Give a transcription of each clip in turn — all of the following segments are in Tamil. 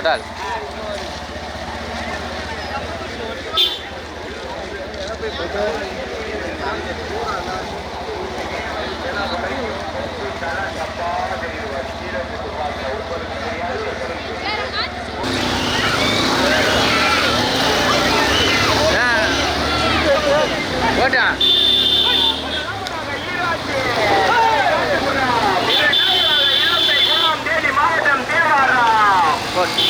அவர் மேலே ஏறிடணும் ஆ டட்டால் போட்டான் தேனி மாவட்டம் தேவாரம் போட்டு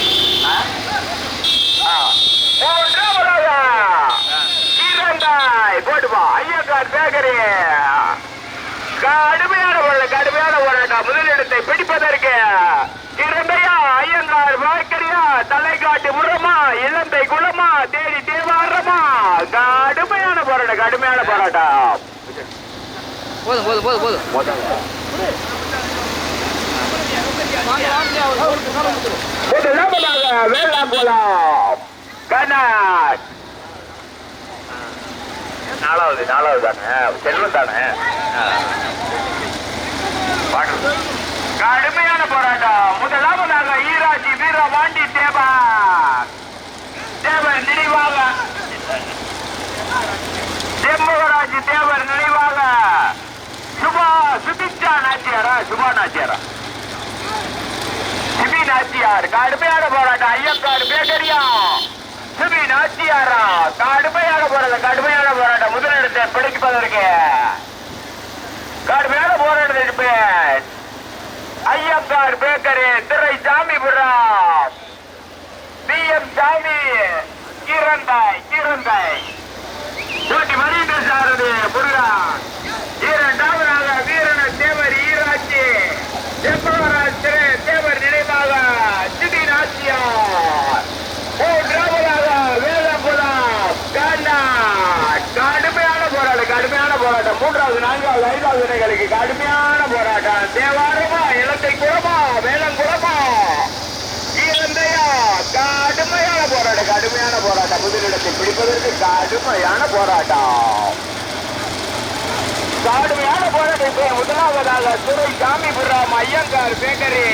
மூன்றாவதாக இரண்டாய் போட்டுப்பா ஐயக்கார் பேக்கரி கடுமையான ஒரு கடுமையான போராட்டம் முதலிடத்தை பிடிப்பதற்கு இரண்டையா ஐயங்கார் பேக்கரியா தலைக்காட்டு முறமா இளந்தை குளமா தேடி தேவாரமா கடுமையான போராட்டம் கடுமையான போராட்டம் போதும் போதும் போதும் போதும் முதலாவதாக கண்ணாட் நாலாவது நாலாவது தானே? செல்வம் தானே? கடுமையான போராட்டம். முதலாவதாக ஈராட்சி வீரபாண்டி தேவா தேவர். நினைவாக. செம்மகராஜ் தேவர் நினைவாக. சுபா சுபிச்சா நாச்சியாரா சுபா நாச்சியாரா சிபி நாச்சியார் கடுமையான போராட்டம் ஐயக்கார் பேக்கரியா சிபி நாச்சியாரா கடுமையான போராட்டம் கடுமையான போராட்டம் முதலிடத்தை பிடிப்பதற்கு கடுமையான போராட்டத்திற்கு ஐயங்கார் பேக்கரி திரை சாமிபுரம் பி எம் சாமி கீரந்தாய் கீரந்தாய் போட்டி மணிந்த சாரதி முருகன் இரண்டாவதாக வீரன தேவர் ஈராட்சி செம்பவராஜ் திரு தேவர் நினைவாக சிடி நாச்சியார் மூன்றாவதாக வேலம்புலம் கண்ணாட் கடுமையான போராட்டம் கடுமையான போராட்டம். மூன்றாவது நான்காவது ஐந்தாவது இணைகளுக்கு கடுமையான போராட்டம். தேவாரமா இலங்கை குளமா வேலங்குளமா ஈரந்தையா கடுமையான போராட்டம் கடுமையான போராட்டம். முதலிடத்தை பிடிப்பதற்கு கடுமையான போராட்டம். கடுமையான போராட்டத்தை முதலாவதாக துறை சாமிபுரம் ஐயங்கார் பேக்கரி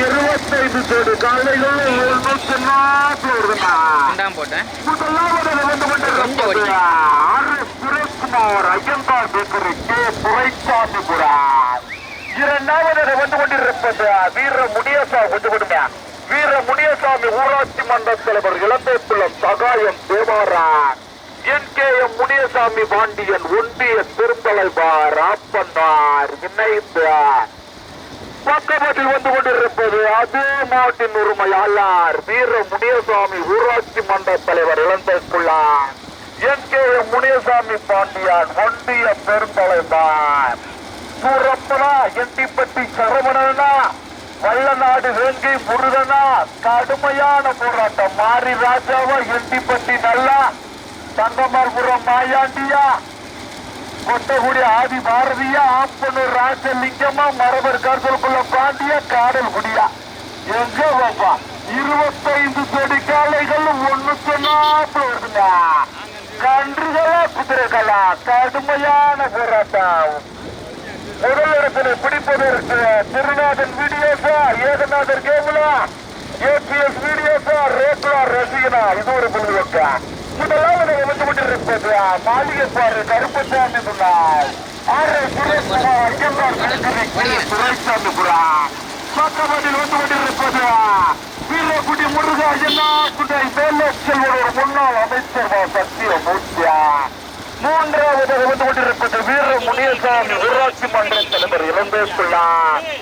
இருபத்தைந்து கோடி காலைகள் எழுநூத்தி நாற்பது வருதுண்ணா ரெண்டாம் போட்டேன் வந்து கொஞ்சம் கொண்டிருப்பது வலிக்குது. R. Sureshkumar Iyengar bakery K Duraisamipuram இரண்டாவதாக வந்து கொண்டிருப்பது வீர முனியசாமி கொஞ்சம் கொடுங்க வீர முனியசாமி ஊராட்சி மன்ற தலைவர் இளம்பேக்குளம் Sagayam Devara N K M Muniyasamy Pandian ஒன்றிய திருத்தலைவார் ஆப்பன்னார் இணைந்த பக்கத்தில் வந்து கொண்டிருப்பது அதே நாட்டின் உரிமையாளர் வீர முனியசாமி ஊராட்சி மன்ற தலைவர் இளந்தைக்குள்ளார் N K M Muniyasamy Pandian ஒன்றிய பெருந்தலைவர். சூரப்பனா எட்டிப்பட்டி சரவணனா வல்லநாடு வேங்கை முருகனா கடுமையான போராட்டம். மாரி ராஜாவா எட்டிப்பட்டி நல்லா. தங்கமர்புரம் மாயாண்டியா கொட்டகுடி ஆதி பாரதியா ஆப்பனூர் ராஜலிங்கமா மரபர் கருத்தலுக்குள்ள பாண்டிய காடல் குடியா. எங்க பாப்பா? இருபத்தைந்து கோடி காலைகள் ஒண்ணு சொன்னாப்பு வருதுங்க கன்றுகளா குதிரைகளா கடுமையான போராட்டம். முதல் இடத்துல பிடிப்பதற்கு திருநாதன் வீடியோஸா ஏகநாதர் கேமுலா ஏபிஎஸ் வீடியோஸா ரேக்லா ரசிகனா இது ஒரு புள்ளிவக்கா முதலாவது வந்து கொண்டிருப்பது மாளிகை பாரு கருப்பசாமி சொன்னார் ஆறு சுரேஷ்குமார் ஐயங்கார் கருக்கரை சுரேஷ்சாமி புரா பக்கமதில் வந்து கொண்டிருப்பது வீரக்குடி முருகா ஐயனா குடை வேலச்செல்வர் முன்னாள் அமைச்சர் சத்திய மூர்த்தியா மூன்றாவது வந்து கொண்டிருப்பது வீர முனியசாமி ஊராட்சி மன்ற தலைவர் இளம்பேசுள்ளார் அண்ணே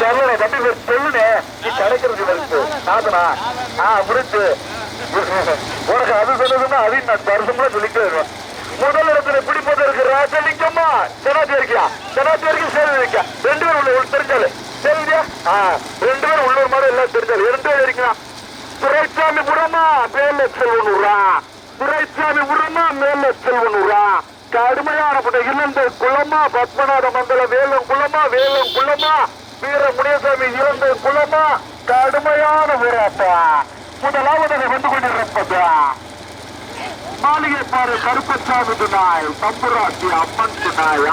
சொல்லு தம்பி இவர் சொல்லுனே நீ கிடைக்கிறது இவருக்கு. நாதனா ஆ முடிச்சு உனக்கு அது அதையும் நான் தரிசனமா முதல் இடத்துல பிடிப்பதற்கு ராஜலிங்கம்மா. செனாத்தி இருக்கியா செனாத்தி வைக்க ரெண்டு பேரும் உள்ள உள்ள தெரிஞ்சாலு. சரியா ஆ ரெண்டு பேரும் உள்ளூர் மாதிரி எல்லாம் தெரிஞ்சாலு. ரெண்டு பேர் இருக்கலாம் துரைசாமி புறமா மேல செல்வனூரா. துரைசாமி புறமா மேல செல்வனூரா. கடுமையான பட்ட இழந்த குளமா பத்மநாத மண்டல வேலம் குளமா வேலம் குளமா வீர முனியசாமி இழந்த குளமா கடுமையான போராட்டா முதலாவது வந்து கொண்டிருப்பது. மாளிகை பாரு கருப்பசாமி துணாய் தம்புராட்சி அம்மன் துணாய்.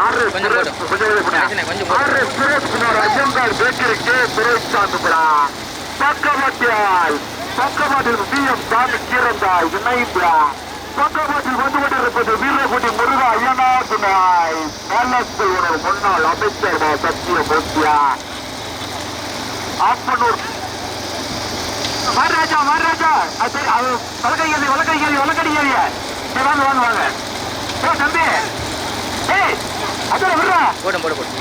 பிரச்சனை, கொஞ்சம் போடு. ஆறு சுரேஷ்குமார் ஐயங்கார் பேக்கரிக்கு துரைசாமி புரா பக்கவாட்டியால் பக்கவாட்டில் சி எம். சாமி கீரந்தாய் இணைந்தா. பக்கவாட்டில் வந்து கொண்டிருப்பது வீரகுடி முருகா ஐயனா துணாய். ஒரு முன்னாள் அமைச்சர். சத்திய மூர்த்தியா ஆப்பனூர் மகாராஜா மகாராஜா அது அது வழக்கை ஏறி வழக்கை ஏறி வழக்கடி ஏறிய வாங்க வாங்க வாங்க. ஏ தம்பி. ஏய் அதான் விடுறா. போடும் போடு போடு.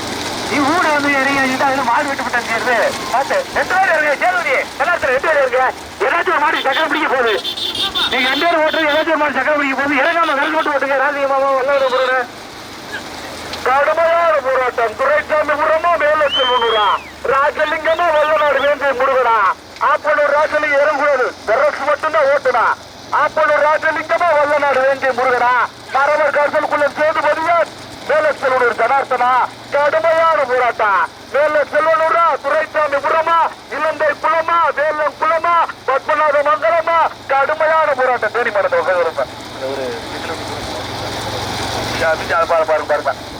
நீ ஊட வந்து இறங்கி இதான் இதுல மாடு விட்டு விட்டாங்க பார்த்து ரெண்டு பேரும் இருங்க சேருவதி எல்லாத்துல ரெண்டு பேரும் இருங்க ஏதாச்சும் மாடு சக்கரம் பிடிக்க போகுது. நீங்க ரெண்டு பேரும் ஓட்டுறது ஏதாச்சும் மாடு சக்கரம் பிடிக்க போகுது. இறங்காம விரல் போட்டு ஓட்டுங்க. ராஜி மாமா வல்லவர போறேன் கடுமையான போராட்டம். துரைசாமி புறமா மேல செல்வனூரா ராஜலிங்கமா வல்லநாடு வேண்டிய முருகனா. ஆப்பனூர் ராஜலிங்க இறங்குவது பெரக்ஸ் மட்டும்தான் ஓட்டுனா. ஆப்பனூர் ராஜலிங்கமா வல்லநாடு வேண்டிய முருகனா. மரவர் சேர்ந்து பதியா மேல செல்வனூர் ஜனார்த்தனா. கடுமையான போராட்டம். மேல செல்வனூரா துரைசாமி புறமா. இலந்தை குளமா வேலம் குளமா பத்மநாத மங்கலமா. கடுமையான போராட்டம். தேனி மடத்தை உட்காந்து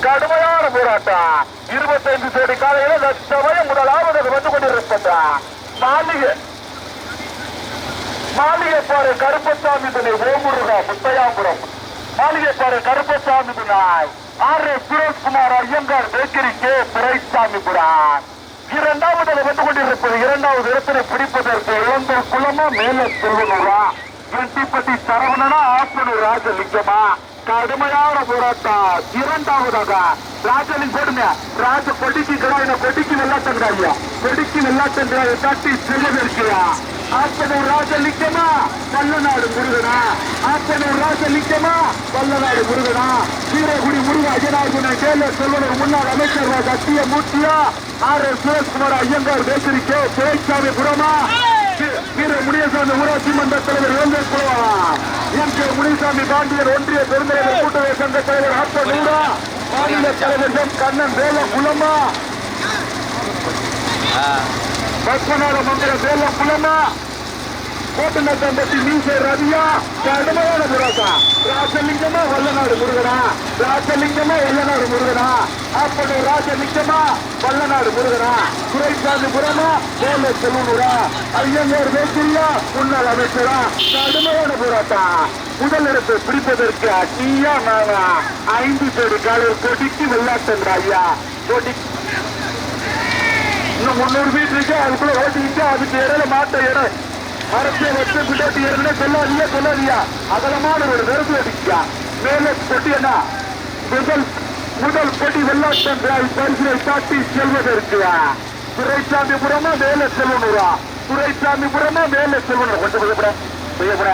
கடுமையான போராட்டம். இருபத்தைந்து தேடி காலையில லட்சமயம் முதலாவது அது வந்து கொண்டிருக்கின்றா மாளிகை. மாளிகை பாரு கருப்பசாமி துணை ஓமுருகா முத்தையாபுரம். மாளிகை பாரு Karuppasamy துணாய் R S Sureshkumar Iyengar bakery K. Duraisamipuram இரண்டாவது அது வந்து கொண்டிருப்பது இரண்டாவது இடத்தினை பிடிப்பதற்கு இளந்தூர் குளமா மேல செல்வனூரா. இரட்டிப்பட்டி சரவணனா ஆப்பனூர் ராஜலிங்கமா. கடுமையான போராட்டம். இரண்டாவதாக ராஜனின் கொடுமை. ராஜ கொடிக்கு கிடாயின கொடிக்கு வெள்ளாட்டங்கிறாங்க கொடிக்கு வெள்ளாட்டங்கிறாங்க தட்டி செல்லவிருக்கியா ஆப்பனூர் ராஜலிங்கமா வல்லநாடு முருகனா? ஆப்பனூர் ராஜலிங்கமா வல்லநாடு முருகனா? சீரகுடி முருக அஜனாகுன கேல செல்வனர் முன்னாள் அமைச்சர் சத்திய மூர்த்தியா? R. S. Sureshkumar Iyengar bakery K. சுரேஷ்சாமி புறமா வீர முனியசாமி ஊராட்சி மன்ற தலைவர் இளந்தை குழுவா எம் கே முனிசாமி பாண்டியர் ஒன்றிய பெருந்தலைவர் கூட்டுறவு சங்க தலைவர் ஆப்ப நூறா மாநில தலைவர் எம் கண்ணன் வேல குலமா பத்மநாத மந்திர வேல குலமா கோட்டநத்தம்பட்டி மீசை ரவியா கடுமையான புராட்டா ராஜலிங்கமா வல்லநாடு முருகனா ராஜலிங்கமா வல்லநாடு முருகனா அப்படி ராஜலிங்கமா வல்லநாடு முருகனா துரைசாமி புறமா வேலை செல்வனூரா ஐயங்கார் வேசியா முன்னாள் அமைச்சரா கடுமையான போராட்டா முதல் இடத்தை பிடிப்பதற்கு நீயா நானா ஐந்து கோடி காலையில் கொடிக்கு வெள்ளாட்டன்ற ஐயா கொடி இன்னும் முன்னூறு மீட்டர் இருக்கு அதுக்குள்ள ஓட்டிக்கிட்டு அதுக்கு இடையில மாட்ட இடம் மரத்தை வச்சு பின்னாடி ஏறினே சொல்லாதியா சொல்லாதியா? அகலமான ஒரு நெருப்பு அடிக்கா? மேலே பொட்டியனா முதல் முதல் பொடி வெள்ளாட்டம் பரிசுரை காட்டி செல்வதற்கு துரைசாமிபுரமா மேலே செல்வனூரா துரைசாமிபுரமா மேலே செல்வனூர் கொஞ்சம் பயப்பட பயப்பட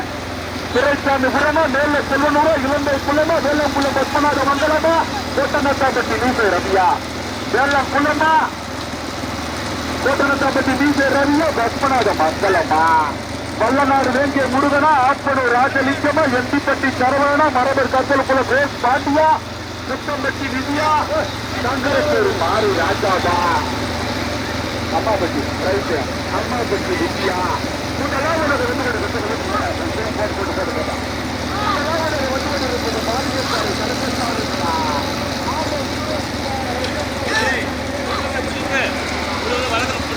துரைசாமிபுரமா மேலே செல்வனூரா இலங்கை குள்ளமா வேலம் குள்ள பத்மநாத மண்டலமா கோட்டநத்தாப்பட்டி நீசை ரவியா. வேலம் புலமா கோட்டநத்தாப்பட்டி நீசை ரவியா பத்மநாத மங்களமா வல்லநாடு வேங்கிய முருகனா ஆப்பனூர் ராஜலிங்கமா எந்திப்பட்டி சரவணா மரபர் கத்தல் குல கோஸ் பாண்டியா சுத்தம்பட்டி விதியா சங்கரப்பேரு மாறு ராஜாவா? அம்மாபட்டி ரைட்டு அம்மாபட்டி வித்யா. இதெல்லாம் உனக்கு வந்து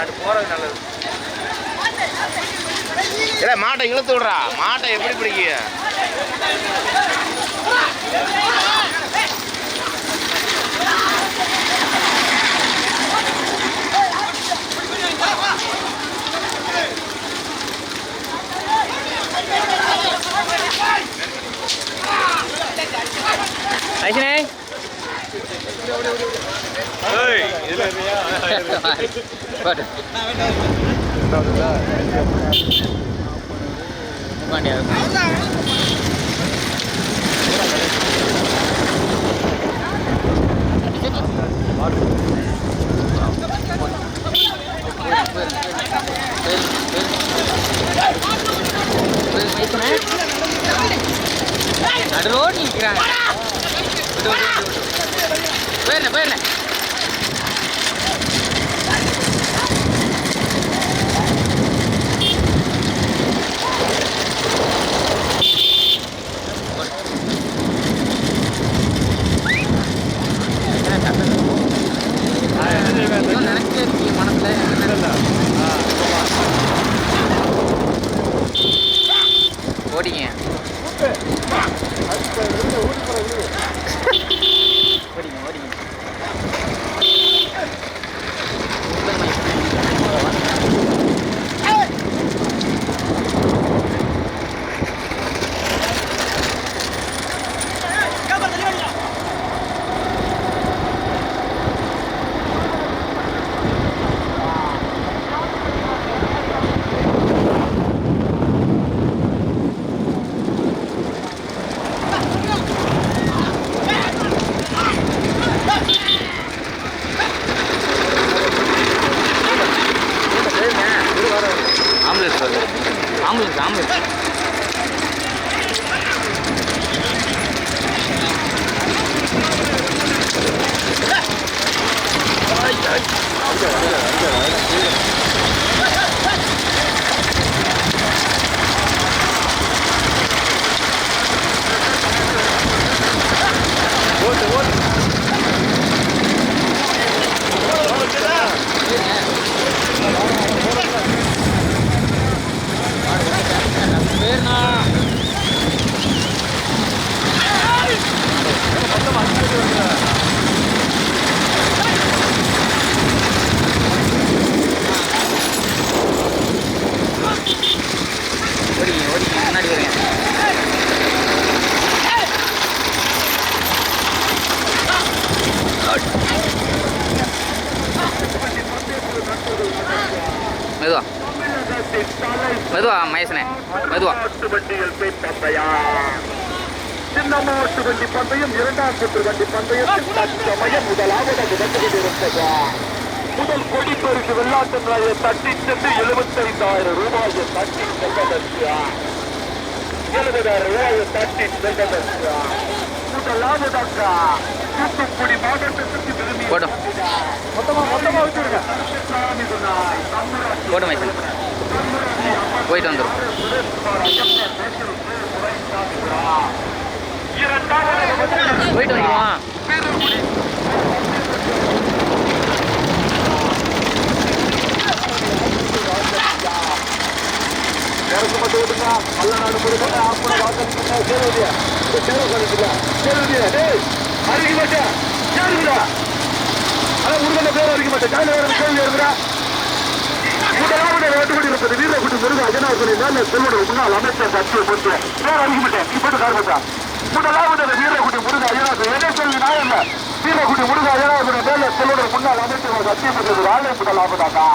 அது போகிறது நல்லது. இல்லை மாட்டை இழுத்து விடுறா. மாட்டை எப்படி பிடிக்க ஐசனே நடு ரோடு நிற்கிறாங்க. போயிருந்தேன் போயிருந்தேன் 哈哈 பந்தயம் இரண்டாம் சுற்று வண்டி பந்தயத்தில் தற்சமயம் முதலாவது கொண்டிருந்தது. முதல் கொடி பரிசு வெள்ளாட்டு நாயை தட்டி சென்று எழுபத்தைந்தாயிரம் ரூபாயை தட்டி செல்வதற்கு எழுபதாயிரம் ரூபாயை தட்டி செல்வதற்கு முதலாவதாக தூத்துக்குடி மாவட்டத்திற்கு விரும்பி மொத்தமா மொத்தமா வச்சுருங்க. போயிட்டு வந்துடும் போயிட்டு வந்துடுவான் இறக்கு மட்டும் விடுங்க மல்லநாடு முழுக்க ஆப்பன வாசல் சேருதியா இந்த சேவை கணக்குல சேருதியா டேய் அருகி மாட்டேன் சேருங்களா அதான் முருகன பேர் அருகி மாட்டேன். காலையில் வேற கேள்வி இருக்கிறா முதலாவது வேட்டுப்படி இருப்பது வீரக்குடி முருக அஜனார்களின் மேல செல்வனர் முன்னாள் அமைச்சர் சத்திய போட்டு பேர் அருகி மாட்டேன் நீ போட்டு காரணத்தா முதலாவது வீரகுடி முருகா அஜனார் என்ன சொல்லி நான் இல்ல வீரக்குடி முருக அஜனார்களின் மேல செல்வனர் முன்னாள் அமைச்சர் சத்திய போட்டு ஆலய முதலாவதாக்கா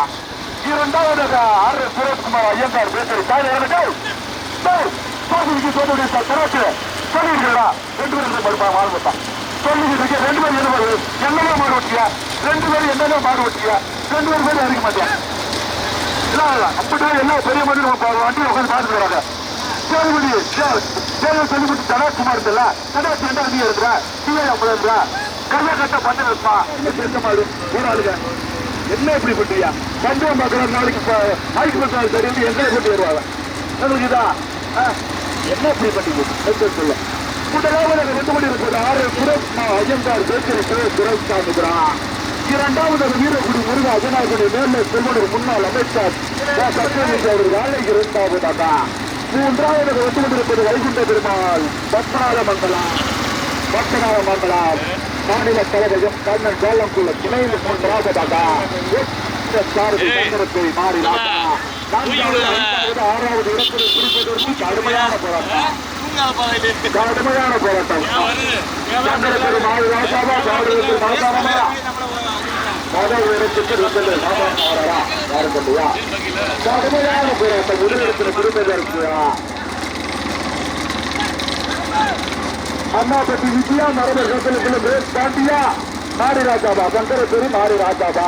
இரண்டாவதாக ஆர் எஸ் சுரேஷ்குமார் ஐயங்கார் பேசுறது தாய் இறங்கட்டும் சோதனைக்கு சோதனை தராசு சொல்லிருக்கா ரெண்டு பேரும் படுப்பா மாறுபட்டா சொல்லிக்கிட்டு இருக்க ரெண்டு பேரும் என்ன என்னென்ன மாடு ஓட்டியா? ரெண்டு பேரும் என்னென்ன மாடு ஓட்டியா? ரெண்டு பேரும் பேரும் அறிக்க மாட்டியா இல்ல இல்ல அப்படிதான் எல்லா பெரிய மணி நம்ம பா- உட்காந்து பார்த்துட்டு வராங்க? சேதுபதி சேது சொல்லிவிட்டு தனாக்குமார் இருக்குல்ல தனாக்கு என்ன நீ இருக்கிற டிஐ ஐம்பது இருக்கிற கையை கட்ட பண்ணி வைப்பா? ஒரு ஆளுங்க என்ன இப்படி பண்றியா பஞ்சம் பார்க்கற நாளைக்கு நாளைக்கு பத்தாள் தெரியும் எங்களை கொண்டு வருவாங்க. உங்களுக்கு இதா? ஆ? என்ன இப்படி பண்ணீங்க சொல்ல? முதலாவது ரெண்டு மணி இருக்கிற ஆறு சுரேஷ் ஐயங்கார் பேச்சரி சுரேஷ் சுரேஷ் இரண்டாவது வீரகுடி முருக அஜனாகுடி மேலே செல்வனர் முன்னாள் அமைச்சர் வ. சத்யமூர்த்தி அவர்கள் ஆலைக்கு இரண்டாவதாக மூன்றாவது வந்து கொண்டிருப்பது வைகுண்ட பெருமாள். பத்மநாத மங்கலம். பத்மநாத மங்கலம். மாநில தலைவரும் கண்ணன் கோலங்குள்ள துணை மூன்றாவதாக சாரதி மாறினார் ஆறாவது இடத்தில் குறிப்பிடுவதற்கு கடுமையான போராட்டம். கடுமையான போராட்டம். சாரதி மாசாரமா முதல் இடத்துக்கு ரெண்டு சாதாரண வரா யாரும் இல்லையா கடுமையான போராட்டம். முதலிடத்தில் குறிப்பிடற்கு அம்மாபட்டி விஜயா நரம்பர் கட்டளத்துல பிரேக் பாண்டியா. மாரி ராஜாபா சங்கரபுரி மாரி ராஜாபா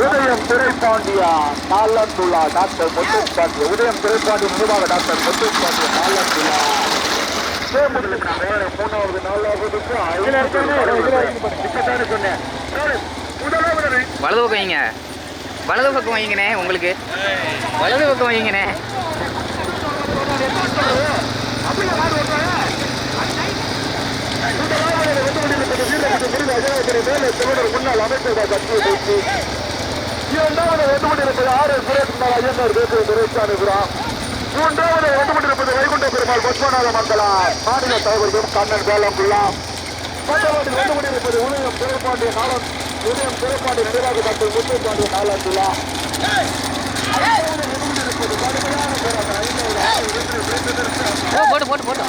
உதயம் திரைப்பாண்டியா நாலந்துள்ளா டாக்டர் முத்து பாண்டியா உதயம் திரைப்பாண்டி நிர்வாக டாக்டர் முத்து பாண்டியா நாலந்துள்ளா மூணாவது நாலாவதுக்கு சொன்னேன் வலது பக்கம் வைங்க. வலது பக்கம் வைங்கண்ணே உங்களுக்கு. வலது பக்கம் வைங்கண்ணே. முன்னாள் அமைச்சர் இரண்டாவது ஒன்றுமண்டிருப்பது ஆறு சுரேஷ்குமார் ஐயனார் தேசிய துறைச்சானுகிறார் மூன்றாவது ஒன்றுமண்டிருப்பது வைகுண்ட பெருமாள் பத்மநாத மண்டலம் மாநில தலைவர்களும் கண்ணன் வேலங்குள்ளா மூன்றாவது ஒன்றுமண்டிருப்பது உதயம் துறைப்பாண்டிய நாளம் உதயம் துறைப்பாண்டிய நிர்வாக டாக்டர் முத்துப்பாண்டிய நாளாந்துள்ளா ஓ போட்டு போட்டு போட்டு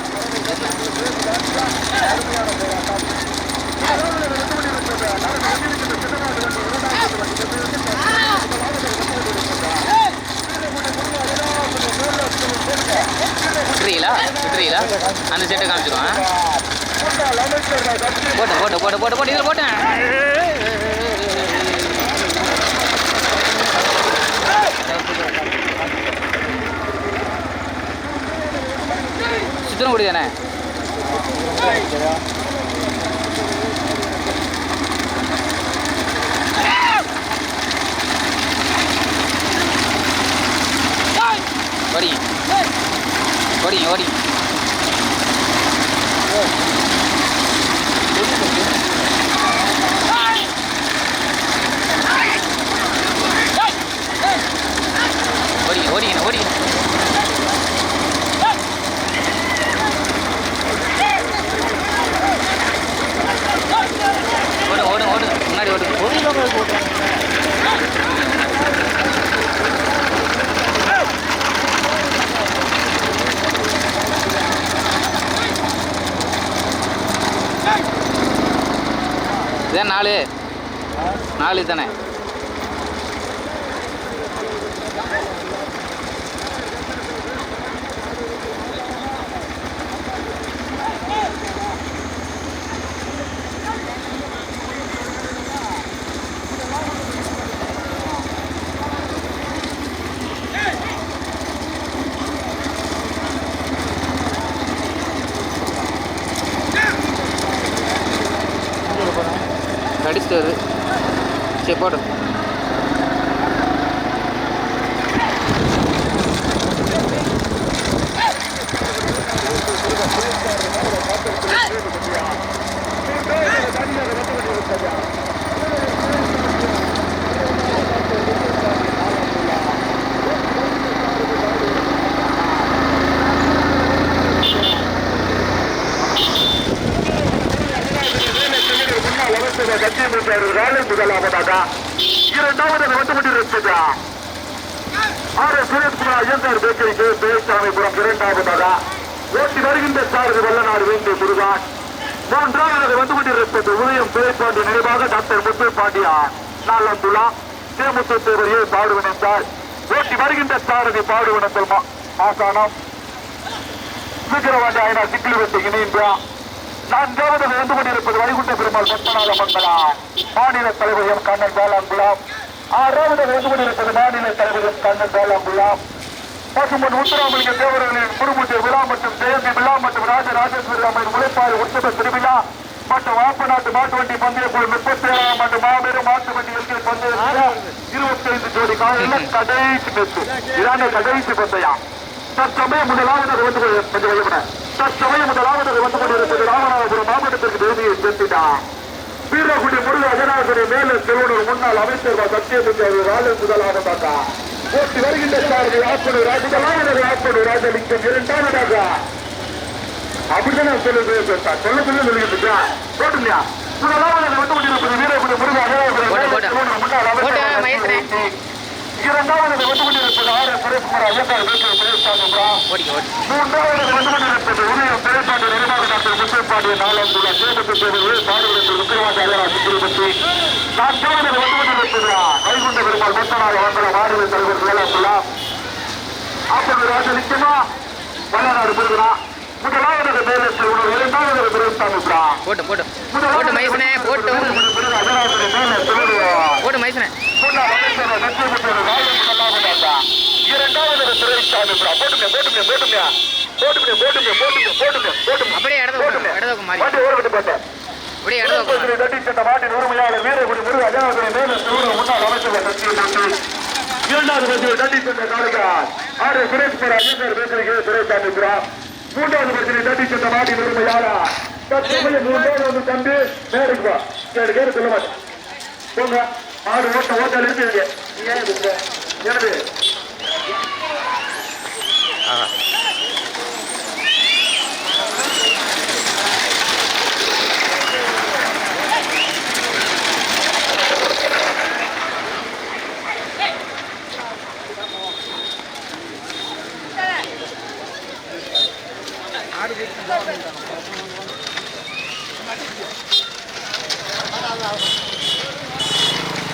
விட்டுறீங்களா விட்டுறீங்களா அந்த செட்டை காமிச்சிருவான். போட்டேன் போட்டேன் போட்டு போட்டு போட்டு இதில் போட்டேன் சுத்தனகுடி தானே? おりおり நாலு தானே? கடிச்சது சரி போடு Yeah. முதலாவதாக இரண்டாவது வந்து கொண்டிருப்பது ஆர் சுரேஷ்குமார் ஐயங்கார் பேக்கரிக்கு பேசாமிபுரம் இரண்டாவதாக ஓட்டி வருகின்ற சாரதி வல்லநாடு வேண்டிய முருகான் மூன்றாவது வந்து கொண்டிருப்பது உதயம் துறைப்பாண்டி நினைவாக டாக்டர் முத்து பாண்டியான் நாலந்துலா தேமுத்து தேவரையே பாடுவனத்தால் ஓட்டி வருகின்ற சாரதி பாடுவனத்தில் ஆசானம் விக்கிரவாண்டி ஆயினா சிக்கிலி வெட்டு இணைந்தா நான்காவது வந்து கொண்டிருப்பது வைகுண்ட பெருமாள் பத்மநாத மங்களா மாநில தலைவர் எம் கண்ணன் பாலாங்குலாம் ஆறாவது வந்து கொண்டிருப்பது மாநில தலைவர் எம் கண்ணன் வேளாங்குளம். பசுமன் உத்தராமலிங்க தேவர்களின் குருமுத்திய விழா மற்றும் ஜெயந்தி விழா மற்றும் ராஜராஜேஸ்வரி அம்மன் முளைப்பாறு உற்சவ திருவிழா மற்றும் வாப்பநாட்டு மாட்டுவண்டி பந்தய குழு முப்பத்தி ஏழாம் ஆண்டு மாபெரும் மாட்டுவண்டி வண்டி பந்தய இருபத்தி ஐந்து ஜோடி காலையில் கடைசி மெத்து இதான கடைசி பந்தயம். தற்சமயம் முதலாவது வந்து கொண்டு- கொஞ்சம் வையப்பட தற்சமயம் முதலாவது வந்து கொண்டிருப்பது ராமநாதபுரம் மாவட்டத்திற்கு தேதியை செலுத்தினார் வீரகுடி முருக அஜனாகுடி மேல செல்வனூர் முன்னாள் அமைச்சர் சத்தியமூர்த்தி அவர் ராஜ முதலாவதாக போட்டி வருகின்ற சாரதி ஆப்பனூர் ராஜ முதலாவது ஆப்பனூர் ராஜலிங்கம் இரண்டாவதாக அப்படிதான் நான் சொல்லுது சொல்ல சொல்ல சொல்லிட்டு போட்டுலையா முதலாவது வந்து கொண்டிருப்பது வீரகுடி முருக. செல்வனூர் முன்னாள் அமைச்சர். இரண்டாவது வந்து கொண்டிருப்பது ஆர் எஸ் சுரேஷ்குமார் ஐயங்கார் ஓடிக்க ஓடி மூன்றாவது வந்து கொண்டிருப்பது உதயம் திரைப்பாட்டு நிர்வாக டாக்டர் முத்தைப்பாண்டிய சேமத்து விக்கிரவாண்டி நான்காவது வந்து கொண்டிருப்பது வைகுண்ட பெருமாள் மொத்தநாள் வந்தல மாநில தலைவர் வேளாண்குள்ளா அப்படி ராஜ நிச்சயமா வல்லநாடு பெறுகிறா முதலாவது மேலே செல்வனர் இரண்டாவது போட்டு போட்டு போட்டு மைசனே போட்டும். ஓடு மைசனே. அப்படியே இடத்துக்கு இடத்துக்கு மாறி. அப்படியே இடத்துக்கு உரிமையாளர் வீரகுடி முருகன் அஜாவதுரை மேலும் முன்னாள் அமைச்சர்கள் சக்தியை பற்றி இரண்டாவது பற்றிய தட்டி சென்ற காலக்கார் ஆறு சுரேஷ்குமார் அஜயர் பேசுகிறீங்க சுரேஷ் காமிக்கிறார் மூன்றாவது பற்றிய தட்டி சென்ற மாட்டின் உரிமையாளர். தற்போதைய மூன்றாவது தம்பி நேருக்கு ஏழு பேர் சொல்ல மாட்டேன் போங்க ஆடு ஓட்ட ஓட்டல் இருக்குதுங்க ஏன் எனக்கு out.